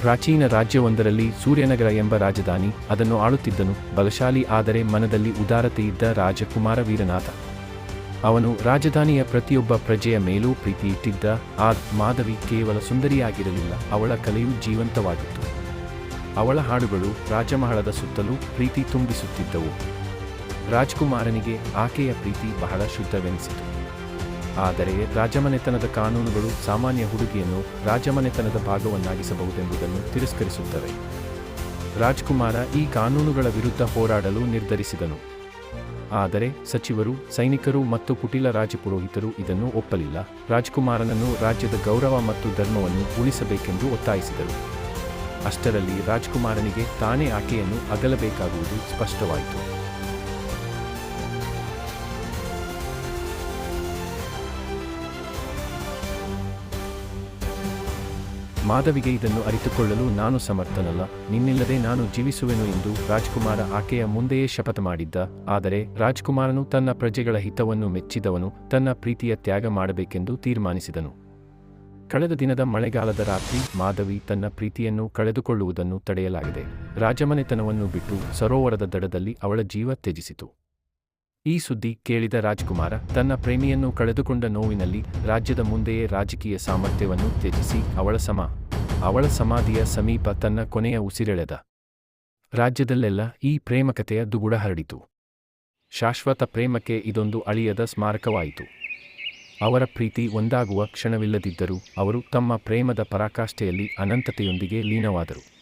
ಪ್ರಾಚೀನ ರಾಜ್ಯವೊಂದರಲ್ಲಿ ಸೂರ್ಯನಗರ ಎಂಬ ರಾಜಧಾನಿ ಅದನ್ನು ಆಳುತ್ತಿದ್ದನು. ಬಲಶಾಲಿ ಆದರೆ ಮನದಲ್ಲಿ ಉದಾರತೆಯಿದ್ದ ರಾಜಕುಮಾರ ವೀರನಾಥ ಅವನು ರಾಜಧಾನಿಯ ಪ್ರತಿಯೊಬ್ಬ ಪ್ರಜೆಯ ಮೇಲೂ ಪ್ರೀತಿ ಇಟ್ಟಿದ್ದ ಆ ಮಾಧವಿ ಕೇವಲ ಸುಂದರಿಯಾಗಿರಲಿಲ್ಲ, ಅವಳ ಕಲೆಯು ಜೀವಂತವಾಗಿತ್ತು. ಅವಳ ಹಾಡುಗಳು ರಾಜಮಹಲದ ಸುತ್ತಲೂ ಪ್ರೀತಿ ತುಂಬಿಸುತ್ತಿದ್ದವು. ರಾಜ್ಕುಮಾರನಿಗೆ ಆಕೆಯ ಪ್ರೀತಿ ಬಹಳ ಶುದ್ಧವೆನಿಸಿತು. ಆದರೆ ರಾಜಮನೆತನದ ಕಾನೂನುಗಳು ಸಾಮಾನ್ಯ ಹುಡುಗಿಯನ್ನು ರಾಜಮನೆತನದ ಭಾಗವನ್ನಾಗಿಸಬಹುದೆಂಬುದನ್ನು ತಿರಸ್ಕರಿಸುತ್ತವೆ. ರಾಜ್ಕುಮಾರ ಈ ಕಾನೂನುಗಳ ವಿರುದ್ಧ ಹೋರಾಡಲು ನಿರ್ಧರಿಸಿದನು. ಆದರೆ ಸಚಿವರು, ಸೈನಿಕರು ಮತ್ತು ಕುಟಿಲ ರಾಜಪುರೋಹಿತರು ಇದನ್ನು ಒಪ್ಪಲಿಲ್ಲ. ರಾಜ್ಕುಮಾರನನ್ನು ರಾಜ್ಯದ ಗೌರವ ಮತ್ತು ಧರ್ಮವನ್ನು ಉಳಿಸಬೇಕೆಂದು ಒತ್ತಾಯಿಸಿದರು. ಅಷ್ಟರಲ್ಲಿ ರಾಜ್ಕುಮಾರನಿಗೆ ತಾನೇ ಆಕೆಯನ್ನು ಅಗಲಬೇಕಾಗುವುದು ಸ್ಪಷ್ಟವಾಯಿತು. ಮಾಧವಿಗೆ ಇದನ್ನು ಅರಿತುಕೊಳ್ಳಲು ನಾನು ಸಮರ್ಥನಲ್ಲ. ನಿನ್ನಿಲ್ಲದೆ ನಾನು ಜೀವಿಸುವೆನು ಎಂದು ರಾಜ್ಕುಮಾರ ಆಕೆಯ ಮುಂದೆಯೇ ಶಪಥ ಮಾಡಿದ್ದ. ಆದರೆ ರಾಜ್ಕುಮಾರನು ತನ್ನ ಪ್ರಜೆಗಳ ಹಿತವನ್ನು ಮೆಚ್ಚಿದವನು, ತನ್ನ ಪ್ರೀತಿಯ ತ್ಯಾಗ ಮಾಡಬೇಕೆಂದು ತೀರ್ಮಾನಿಸಿದನು. ಕಳೆದ ದಿನದ ಮಳೆಗಾಲದ ರಾತ್ರಿ ಮಾಧವಿ ತನ್ನ ಪ್ರೀತಿಯನ್ನು ಕಳೆದುಕೊಳ್ಳುವುದನ್ನು ತಡೆಯಲಾಗಿದೆ. ರಾಜಮನೆತನವನ್ನು ಬಿಟ್ಟು ಸರೋವರದ ದಡದಲ್ಲಿ ಅವಳ ಜೀವ ತ್ಯಜಿಸಿತು. ಈ ಸುದ್ದಿ ಕೇಳಿದ ರಾಜ್ಕುಮಾರ ತನ್ನ ಪ್ರೇಮಿಯನ್ನು ಕಳೆದುಕೊಂಡ ನೋವಿನಲ್ಲಿ ರಾಜ್ಯದ ಮುಂದೆಯೇ ರಾಜಕೀಯ ಸಾಮರ್ಥ್ಯವನ್ನು ತ್ಯಜಿಸಿ ಅವಳ ಸಮ ಅವಳ ಸಮಾಧಿಯ ಸಮೀಪ ತನ್ನ ಕೊನೆಯ ಉಸಿರೆಳೆದ. ರಾಜ್ಯದಲ್ಲೆಲ್ಲ ಈ ಪ್ರೇಮಕತೆಯ ದುಗುಡ ಹರಡಿತು. ಶಾಶ್ವತ ಪ್ರೇಮಕ್ಕೆ ಇದೊಂದು ಅಳಿಯದ ಸ್ಮಾರಕವಾಯಿತು. ಅವರ ಪ್ರೀತಿ ಒಂದಾಗುವ ಕ್ಷಣವಿಲ್ಲದಿದ್ದರೂ ಅವರು ತಮ್ಮ ಪ್ರೇಮದ ಪರಾಕಾಷ್ಠೆಯಲ್ಲಿ ಅನಂತತೆಯೊಂದಿಗೆ ಲೀನವಾದರು.